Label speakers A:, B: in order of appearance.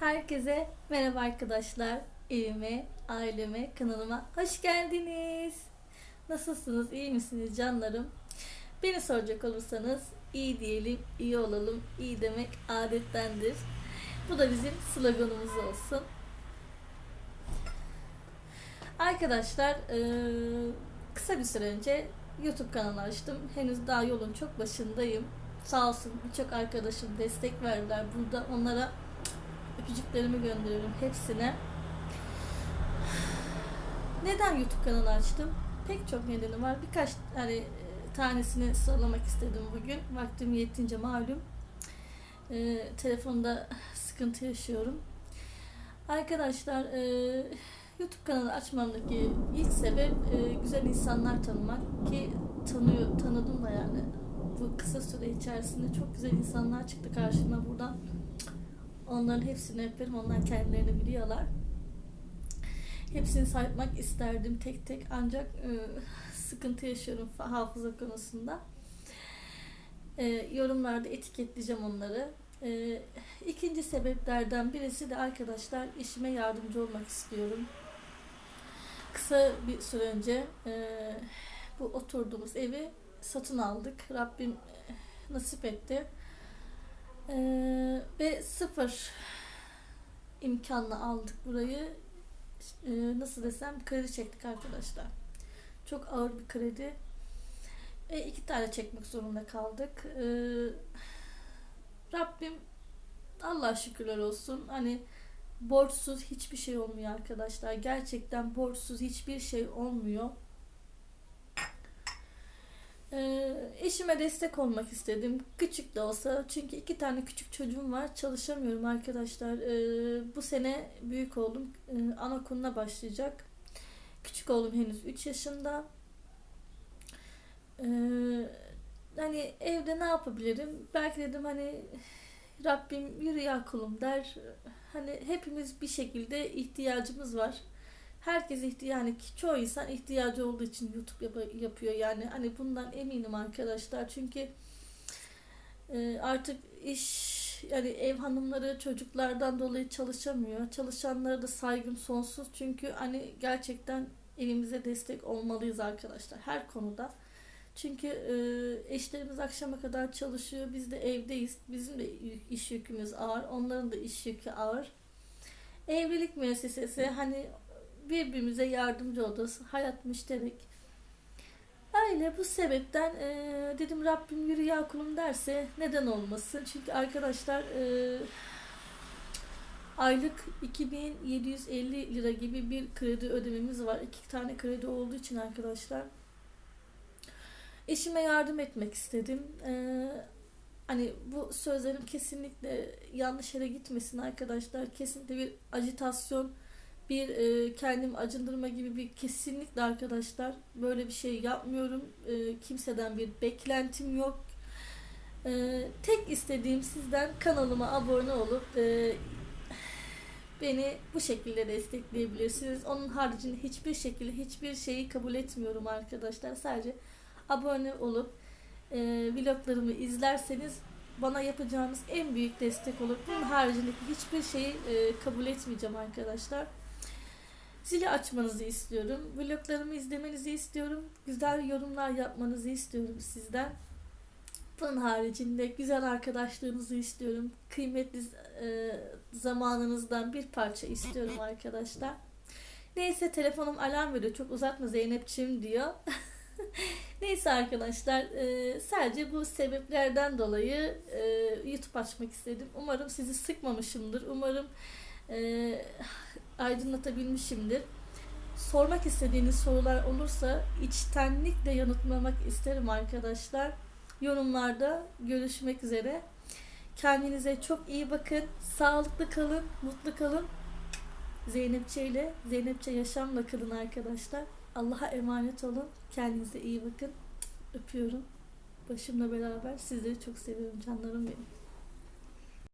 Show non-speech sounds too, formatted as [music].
A: Herkese merhaba arkadaşlar. Evime, aileme, kanalıma hoş geldiniz. Nasılsınız? iyi misiniz canlarım? Beni soracak olursanız iyi diyelim, iyi olalım. İyi demek adettendir. Bu da bizim sloganımız olsun. Arkadaşlar kısa bir süre önce YouTube kanalı açtım. Henüz daha yolun çok başındayım. Sağ olsun birçok arkadaşım destek verdiler. Burada onlara öpücüklerimi gönderiyorum hepsine. Neden YouTube kanalı açtım? Pek çok nedeni var. Birkaç hani e, tanesini sıralamak istedim bugün. Vaktim yettince malum. E, telefonda sıkıntı yaşıyorum. Arkadaşlar e, YouTube kanalı açmamdaki ilk sebep e, güzel insanlar tanımak ki tanıyor tanıdım da yani bu kısa süre içerisinde çok güzel insanlar çıktı karşıma buradan Onların hepsini öperim. Onlar kendilerini biliyorlar. Hepsini saymak isterdim tek tek ancak e, sıkıntı yaşıyorum hafıza konusunda. E, yorumlarda etiketleyeceğim onları. E, ikinci sebeplerden birisi de arkadaşlar işime yardımcı olmak istiyorum. Kısa bir süre önce e, bu oturduğumuz evi satın aldık. Rabbim e, nasip etti. Ee, ve sıfır imkanla aldık burayı. Ee, nasıl desem kredi çektik arkadaşlar. Çok ağır bir kredi. E, iki tane çekmek zorunda kaldık. Ee, Rabbim Allah şükürler olsun. Hani borçsuz hiçbir şey olmuyor arkadaşlar. Gerçekten borçsuz hiçbir şey olmuyor. Ee, eşime destek olmak istedim. Küçük de olsa. Çünkü iki tane küçük çocuğum var. Çalışamıyorum arkadaşlar. Ee, bu sene büyük oğlum e, anaokuluna başlayacak. Küçük oğlum henüz 3 yaşında. Ee, hani evde ne yapabilirim? Belki dedim hani Rabbim yürü ya kulum der. Hani hepimiz bir şekilde ihtiyacımız var herkes ihtiyaç yani çoğu insan ihtiyacı olduğu için YouTube yap- yapıyor. Yani hani bundan eminim arkadaşlar. Çünkü e, artık iş yani ev hanımları çocuklardan dolayı çalışamıyor. Çalışanlara da saygım sonsuz. Çünkü hani gerçekten evimize destek olmalıyız arkadaşlar her konuda. Çünkü e, eşlerimiz akşama kadar çalışıyor. Biz de evdeyiz. Bizim de iş yükümüz ağır. Onların da iş yükü ağır. Evlilik müessesesi hani birbirimize yardımcı oluruz. Hayat müşterek. Öyle bu sebepten e, dedim Rabbim yürü ya kulum derse neden olmasın? Çünkü arkadaşlar e, aylık 2750 lira gibi bir kredi ödememiz var. İki tane kredi olduğu için arkadaşlar. Eşime yardım etmek istedim. E, hani bu sözlerim kesinlikle yanlış yere gitmesin arkadaşlar. Kesinlikle bir ajitasyon bir e, kendim acındırma gibi bir kesinlikle arkadaşlar böyle bir şey yapmıyorum. E, kimseden bir beklentim yok. E, tek istediğim sizden kanalıma abone olup e, beni bu şekilde destekleyebilirsiniz. Onun haricinde hiçbir şekilde hiçbir şeyi kabul etmiyorum arkadaşlar. Sadece abone olup e, vloglarımı izlerseniz bana yapacağınız en büyük destek olur. Bunun haricindeki hiçbir şeyi e, kabul etmeyeceğim arkadaşlar. Zili açmanızı istiyorum. Vloglarımı izlemenizi istiyorum. Güzel yorumlar yapmanızı istiyorum sizden. Bunun haricinde güzel arkadaşlığınızı istiyorum. Kıymetli e, zamanınızdan bir parça istiyorum arkadaşlar. Neyse telefonum alarm veriyor. Çok uzatma Zeynep'ciğim diyor. [laughs] Neyse arkadaşlar e, sadece bu sebeplerden dolayı e, YouTube açmak istedim. Umarım sizi sıkmamışımdır. Umarım e, aydınlatabilmişimdir. Sormak istediğiniz sorular olursa içtenlikle yanıtlamak isterim arkadaşlar. Yorumlarda görüşmek üzere. Kendinize çok iyi bakın. Sağlıklı kalın, mutlu kalın. Zeynepçe ile Zeynepçe yaşamla kalın arkadaşlar. Allah'a emanet olun. Kendinize iyi bakın. Öpüyorum. Başımla beraber sizleri çok seviyorum canlarım benim.